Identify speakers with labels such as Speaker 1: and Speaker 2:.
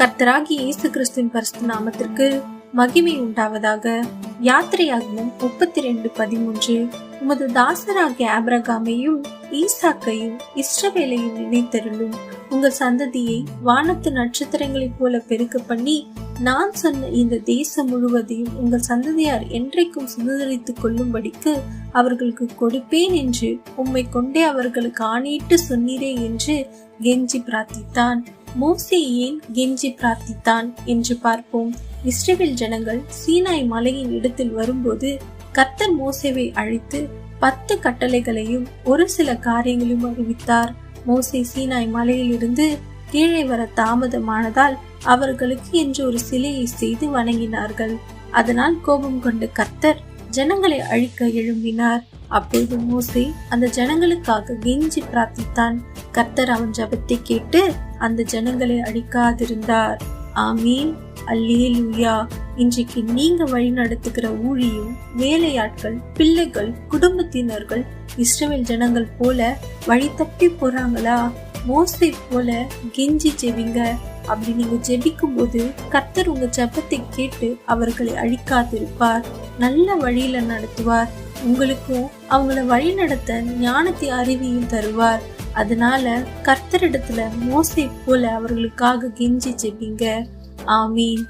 Speaker 1: கர்த்தராகி இயேசு கிறிஸ்துவின் பரிசு நாமத்திற்கு மகிமை உண்டாவதாக. யாத்திரையாகவும் முப்பத்தி ரெண்டு பதிமூன்று. உமது தாசராகிய ஆபிரகாமையும் ஈசாக்கையும் இஸ்ரவேலையும் நினைத்தருளும். உங்கள் சந்ததியை வானத்து நட்சத்திரங்களைப் போல பெருக்க பண்ணி நான் சொன்ன இந்த தேசம் முழுவதையும் உங்கள் சந்ததியார் என்றைக்கும் சுதந்திரித்துக் கொள்ளும்படிக்கு அவர்களுக்கு கொடுப்பேன் என்று உம்மை கொண்டே அவர்களுக்கு ஆணையிட்டு சொன்னீரே என்று கெஞ்சி பிரார்த்தித்தான். மோசே ஏன் கெஞ்சி பிரார்த்தித்தான் என்று பார்ப்போம். இஸ்ரேல் ஜனங்கள் சீனாய் மலையின் இடத்தில் வரும்போது கர்த்தர் மோசேவை அழைத்து பத்து கட்டளைகளையும் ஒரு சில காரியங்களையும் அறிவித்தார். மோசே சீனாய் மலையிலிருந்து கீழே வர தாமதமானதால் அவர்களுக்கு என்று ஒரு சிலையை செய்து வணங்கினார்கள். அதனால் கோபம் கொண்ட கர்த்தர் ஜனங்களை அழிக்க எழும்பினார். அப்பொழுது மோசே அந்த ஜனங்களுக்காக கெஞ்சி பிரார்த்தித்தான். கர்த்தர் அவன் ஜபத்தை கேட்டு அந்த ஜனங்களை அழிக்காதிருந்தார் ஆமீன். அல்லேலூயா. இன்றைக்கு நீங்க வழி நடத்துகிற ஊழியும் வேலையாட்கள் பிள்ளைகள் குடும்பத்தினர்கள் இஸ்ரேல் ஜனங்கள் போல வழி தப்பி போறாங்களா? மோசை போல கெஞ்சி ஜெபிங்க. அப்படி நீங்க ஜெபிக்கும் போது கர்த்தர் உங்க ஜெபத்தை கேட்டு அவர்களை அழிக்காதிருப்பார். நல்ல வழியில நடத்துவார். உங்களுக்கும் அவங்கள வழி நடத்த ஞானத்தை அறிவியும் தருவார். அதனால கர்த்தரிடத்துல மோசை போல அவர்களுக்காக கெஞ்சி ஜெபிங்க ஆமீன்.